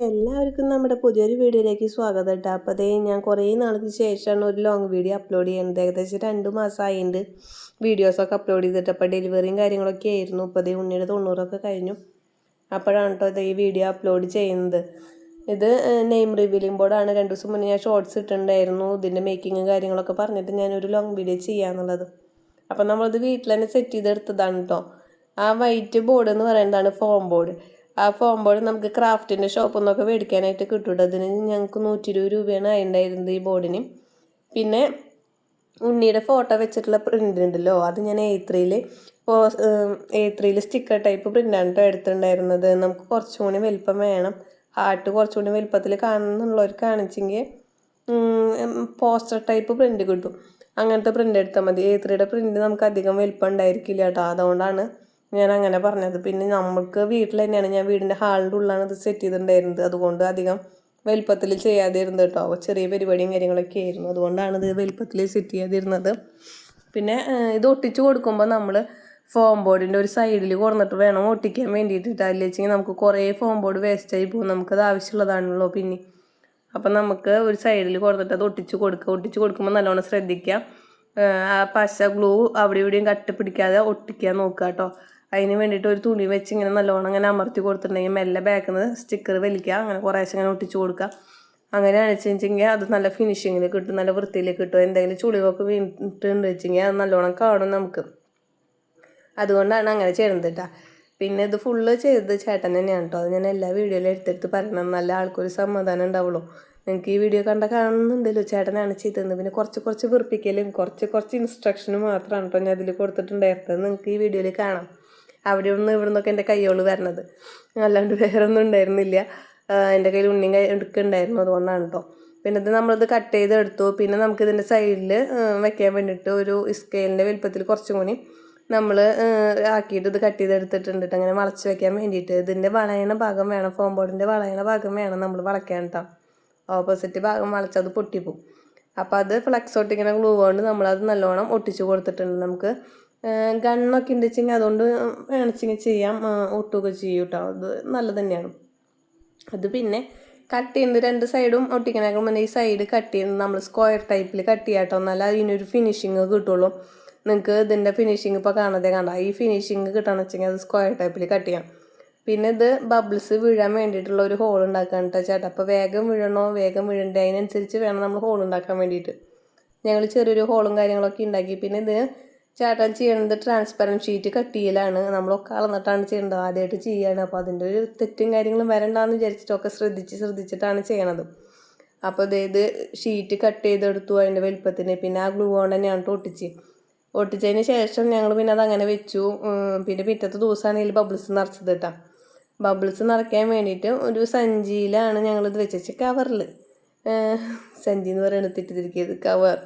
എല്ലാവർക്കും നമ്മുടെ പുതിയൊരു വീഡിയോയിലേക്ക് സ്വാഗതം കേട്ടോ. അപ്പോൾ അതേ ഞാൻ കുറേ നാൾക്ക് ശേഷമാണ് ഒരു ലോങ് വീഡിയോ അപ്ലോഡ് ചെയ്യുന്നത്. ഏകദേശം രണ്ട് മാസമായിട്ടുണ്ട് വീഡിയോസൊക്കെ അപ്ലോഡ് ചെയ്തിട്ട്. അപ്പോൾ ഡെലിവറിയും കാര്യങ്ങളൊക്കെ ആയിരുന്നു. ഇപ്പോൾ അതേ ഉണ്ണിയുടെ തൊണ്ണൂറൊക്കെ കഴിഞ്ഞു. അപ്പോഴാണ് കേട്ടോ ഈ വീഡിയോ അപ്ലോഡ് ചെയ്യുന്നത്. ഇത് നെയിം റിവീലിംഗ് ബോർഡാണ് രണ്ട് ദിവസം മുന്നേ ഞാൻ ഷോർട്സ് ഇട്ടിട്ടുണ്ടായിരുന്നു. ഇതിന്റെ മേക്കിങ്ങും കാര്യങ്ങളൊക്കെ പറഞ്ഞിട്ട് ഞാനൊരു ലോങ് വീഡിയോ ചെയ്യാന്നുള്ളത്. അപ്പോൾ നമ്മളത് വീട്ടിൽ തന്നെ സെറ്റ് ചെയ്തെടുത്തതാണ് കേട്ടോ. ആ വൈറ്റ് ബോർഡ് എന്ന് പറയുന്നതാണ് ഫോം ബോർഡ് ആ ബോർഡ് നമുക്ക് ക്രാഫ്റ്റിന്റെ ഷോപ്പിൽ നിന്നൊക്കെ മേടിക്കാനായിട്ട് കിട്ടും അതിന് ഞങ്ങൾക്ക് നൂറ്റി ഇരുപത് രൂപയാണ് അതിന്റെ ഈ ബോർഡിന് പിന്നെ ഉണ്ണിയുടെ ഫോട്ടോ വെച്ചിട്ടുള്ള പ്രിന്റ് ഉണ്ടല്ലോ അത് ഞാൻ എ ത്രീയിൽ എ ത്രീയിൽ സ്റ്റിക്കർ ടൈപ്പ് പ്രിന്റാണ് കേട്ടോ എടുത്തിട്ടുണ്ടായിരുന്നത്. നമുക്ക് കുറച്ചും കൂടി വലിപ്പം വേണം. ഹാർട്ട് കുറച്ചും കൂടി വലിപ്പത്തിൽ കാണുന്നുള്ളവർ കാണിച്ചെങ്കിൽ പോസ്റ്റർ ടൈപ്പ് പ്രിന്റ് കിട്ടും. അങ്ങനത്തെ പ്രിന്റ് എടുത്താൽ മതി. എ ത്രീയുടെ പ്രിന്റ് നമുക്ക് അധികം വലിപ്പം ഉണ്ടായിരിക്കില്ല കേട്ടോ അതുകൊണ്ടാണ് ഞാൻ അങ്ങനെ പറഞ്ഞത്. പിന്നെ നമുക്ക് വീട്ടിൽ തന്നെയാണ് ഞാൻ വീടിന്റെ ഹാളിന്റെ ഉള്ളിലാണ് ഇത് സെറ്റ് ചെയ്തിട്ടുണ്ടായിരുന്നത്. അതുകൊണ്ട് അധികം വലിപ്പത്തിൽ ചെയ്യാതിരുന്നത് കേട്ടോ. ചെറിയ പരിപാടിയും കാര്യങ്ങളൊക്കെ ആയിരുന്നു. അതുകൊണ്ടാണ് ഇത് വലിപ്പത്തിൽ സെറ്റ് ചെയ്യാതിരുന്നത്. പിന്നെ ഇത് ഒട്ടിച്ച് കൊടുക്കുമ്പോൾ നമ്മൾ ഫോം ബോർഡിന്റെ ഒരു സൈഡിൽ കൊടുന്നിട്ട് വേണം ഒട്ടിക്കാൻ വേണ്ടിയിട്ട്. അല്ലെങ്കിൽ നമുക്ക് കുറേ ഫോം ബോർഡ് വേസ്റ്റായി പോകും. നമുക്കത് ആവശ്യമുള്ളതാണല്ലോ പിന്നെ. അപ്പം നമുക്ക് ഒരു സൈഡിൽ കൊടുത്തിട്ട് അത് ഒട്ടിച്ച് കൊടുക്കുക. ഒട്ടിച്ച് കൊടുക്കുമ്പോൾ നല്ലോണം ശ്രദ്ധിക്കുക. ആ പശ ഗ്ലൂ അവിടെ ഇവിടെയും കട്ട് പിടിക്കാതെ ഒട്ടിക്കാൻ നോക്കുക കേട്ടോ. അതിന് വേണ്ടിയിട്ട് ഒരു തുണി വെച്ച് ഇങ്ങനെ നല്ലോണം അങ്ങനെ അമർത്തി കൊടുത്തിട്ടുണ്ടെങ്കിൽ മെല്ലെ ബാക്കിൽ നിന്ന് സ്റ്റിക്കർ വലിക്കുക. അങ്ങനെ കുറേശ്ശെ ഇങ്ങനെ ഒട്ടിച്ചു കൊടുക്കുക. അങ്ങനെ അടിച്ചെങ്കിൽ അത് നല്ല ഫിനിഷിങ്ങിൽ കിട്ടും നല്ല വൃത്തിയിൽ കിട്ടും. എന്തെങ്കിലും ചുളിവൊക്കെ വീണിട്ടുണ്ട് വെച്ചെങ്കിൽ അത് നല്ലോണം കാണും നമുക്ക്. അതുകൊണ്ടാണ് അങ്ങനെ ചെയ്യുന്നത് കേട്ടോ പിന്നെ ഇത് ഫുള്ള് ചെയ്തത് ചേട്ടൻ തന്നെയാണ് കേട്ടോ അത് ഞാൻ എല്ലാ വീഡിയോയിലും എടുത്തെടുത്ത് പറയണം. നല്ല ആൾക്കൊരു സമാധാനം ഉണ്ടാവുള്ളൂ. നിങ്ങൾക്ക് ഈ വീഡിയോ കണ്ട കാണുന്നുണ്ടല്ലോ ചേട്ടനാണ് ചെയ്തത്. പിന്നെ കുറച്ച് കുറച്ച് വെറുപ്പിക്കലും കുറച്ച് കുറച്ച് ഇൻസ്ട്രക്ഷനും മാത്രമാണ് കേട്ടോ ഞാൻ അതിൽ കൊടുത്തിട്ടുണ്ടായിരുന്നത്. നിങ്ങൾക്ക് ഈ വീഡിയോയിൽ കാണാം. അവിടെ നിന്ന് ഇവിടെ നിന്നൊക്കെ എന്റെ കൈകൾ വരണത്. അല്ലാണ്ട് വേറെ ഒന്നും ഉണ്ടായിരുന്നില്ല എന്റെ കയ്യിൽ ഉണ്ണിയും കൈ എടുക്കുന്നുണ്ടായിരുന്നു അതുകൊണ്ടാണ് കേട്ടോ പിന്നെ ഇത് നമ്മളിത് കട്ട് ചെയ്ത് എടുത്തു പിന്നെ നമുക്ക് ഇതിന്റെ സൈഡിൽ വെക്കാൻ വേണ്ടിയിട്ട് ഒരു സ്കെയിലിന്റെ വലുപ്പത്തിൽ കുറച്ചും കൂടി നമ്മൾ ആക്കിയിട്ട് ഇത് കട്ട് ചെയ്ത് എടുത്തിട്ടുണ്ട് അങ്ങനെ വളച്ച് വെക്കാൻ വേണ്ടിയിട്ട്. ഇതിന്റെ വളയണ ഭാഗം വേണം. ഫോം ബോർഡിന്റെ വളയണ ഭാഗം വേണം നമ്മൾ വളയ്ക്കാൻ കേട്ടോ ഓപ്പോസിറ്റ് ഭാഗം വളച്ചത് പൊട്ടിപ്പോവും. അപ്പോൾ അത് ഫ്ലക്സ് ഒട്ടിക്കുന്ന ഗ്ലൂ കൊണ്ട് നമ്മളത് നല്ലോണം ഒട്ടിച്ച് കൊടുത്തിട്ടുണ്ട്. നമുക്ക് ഗണ്ണൊക്കെ ഉണ്ടെച്ചെങ്കിൽ അതുകൊണ്ട് വേണിച്ചെങ്കിൽ ചെയ്യാം. ഒട്ടുകയൊക്കെ ചെയ്യും കേട്ടോ അത് നല്ലത് തന്നെയാണ്. അത് പിന്നെ കട്ട് ചെയ്യുന്നത് രണ്ട് സൈഡും ഒട്ടിക്കണേക്കാൾ മുന്നേ ഈ സൈഡ് കട്ട് ചെയ്യുന്നത് നമ്മൾ സ്ക്വയർ ടൈപ്പിൽ കട്ട് ചെയ്യാം കേട്ടോ എന്നാലും അതിനൊരു ഫിനിഷിങ് കിട്ടുള്ളൂ. നിങ്ങൾക്ക് ഇതിന്റെ ഫിനിഷിങ് ഇപ്പോൾ കാണാതെ കണ്ട? ഈ ഫിനിഷിങ് കിട്ടണമെന്ന് വെച്ചെങ്കിൽ അത് സ്ക്വയർ ടൈപ്പിൽ കട്ട് ചെയ്യാം. പിന്നെ ഇത് ബബിൾസ് വീഴാൻ വേണ്ടിയിട്ടുള്ള ഒരു ഹോൾ ഉണ്ടാക്കാൻ കേട്ടോ ചേട്ടാ. അപ്പോൾ വേഗം വീഴണോ? വേഗം വീഴണ്ടേ? അതിനനുസരിച്ച് വേണം നമ്മൾ ഹോൾ ഉണ്ടാക്കാൻ വേണ്ടിയിട്ട്. ഞങ്ങൾ ചെറിയൊരു ഹോളും കാര്യങ്ങളൊക്കെ ഉണ്ടാക്കി പിന്നെ ഇതിന് ചേട്ടൻ ചെയ്യണത് ട്രാൻസ്പെറന്റ് ഷീറ്റ് കട്ടിയിലാണ്. നമ്മളൊക്കെ അളന്നിട്ടാണ് ചെയ്യേണ്ടത് ആദ്യമായിട്ട് ചെയ്യുകയാണ് അപ്പോൾ അതിന്റെ ഒരു തെറ്റും കാര്യങ്ങളും വരണ്ടാന്ന് വിചാരിച്ചിട്ടൊക്കെ ശ്രദ്ധിച്ച് ശ്രദ്ധിച്ചിട്ടാണ് ചെയ്യണത്. അപ്പോൾ അതായത് ഷീറ്റ് കട്ട് ചെയ്തെടുത്തു അതിന്റെ വലിപ്പത്തിന്. പിന്നെ ആ ഗ്ലൂ കൊണ്ട് തന്നെയാണ് ഒട്ടിച്ച്. ഒട്ടിച്ചതിന് ശേഷം ഞങ്ങൾ പിന്നെ അത് അങ്ങനെ വെച്ചു. പിന്നെ പിറ്റത്തെ ദിവസമാണ് ഇതിൽ ബബിൾസ് നിറച്ചത് കേട്ടോ ബബിൾസ് നിറയ്ക്കാൻ വേണ്ടിയിട്ട് ഒരു സഞ്ചിയിലാണ് ഞങ്ങളിത് വെച്ചു കവറിൽ സഞ്ചി എന്ന് പറയുന്നത് തെറ്റിദ്ധരിക്കരുത്. കവർ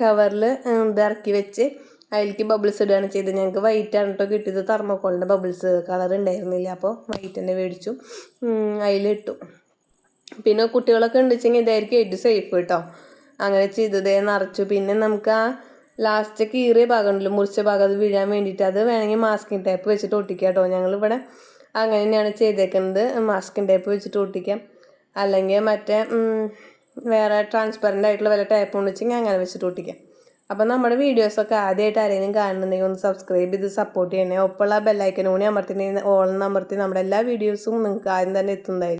കവറിൽ ഇത് ഇറക്കി വെച്ച് അതിലേക്ക് ബബിൾസ് ഇടുകയാണ് ചെയ്തത്. ഞങ്ങൾക്ക് ആണ് കേട്ടോ കിട്ടിയത്. തെർമോക്കോളിന്റെ ബബിൾസ് കളർ ഉണ്ടായിരുന്നില്ല. അപ്പോൾ വൈറ്റ് തന്നെ മേടിച്ചു. അതിലിട്ടു പിന്നെ കുട്ടികളൊക്കെ ഉണ്ടെച്ചെങ്കിൽ ഇതായിരിക്കും ഏറ്റവും സേഫ് കേട്ടോ അങ്ങനെ ചെയ്തതേ. നിറച്ചു. പിന്നെ നമുക്ക് ആ ലാസ്റ്റ് കീറിയ ഭാഗം ഉണ്ടല്ലോ മുറിച്ച ഭാഗം അത് വീഴാൻ വേണ്ടിയിട്ട് അത് വേണമെങ്കിൽ മാസ്കിൻ ടേപ്പ് വെച്ചിട്ട് ഒട്ടിക്കാം കേട്ടോ ഞങ്ങളിവിടെ അങ്ങനെ തന്നെയാണ് ചെയ്തേക്കുന്നത്. മാസ്കിൻ ടേപ്പ് വെച്ചിട്ട് ഒട്ടിക്കാം. അല്ലെങ്കിൽ മറ്റേ വേറെ ട്രാൻസ്പെറന്റ് ആയിട്ടുള്ള വല്ല ടേപ്പ് ഉണ്ടെച്ചെങ്കിൽ അങ്ങനെ വെച്ചിട്ട് ഒട്ടിക്കാം. അപ്പം നമ്മുടെ വീഡിയോസൊക്കെ ആദ്യമായിട്ട് ആരെങ്കിലും കാണുന്നുണ്ടെങ്കിൽ ഒന്ന് സബ്സ്ക്രൈബ് ചെയ്ത് സപ്പോർട്ട് ചെയ്യണേ. ഒപ്പമുള്ള ബെല്ലൈക്കനും കൂടി അമർത്തി ഓൾ അമർത്തി നമ്മുടെ എല്ലാ വീഡിയോസും നിങ്ങൾക്ക് ആദ്യം തന്നെ എത്തുന്നതായിരിക്കും.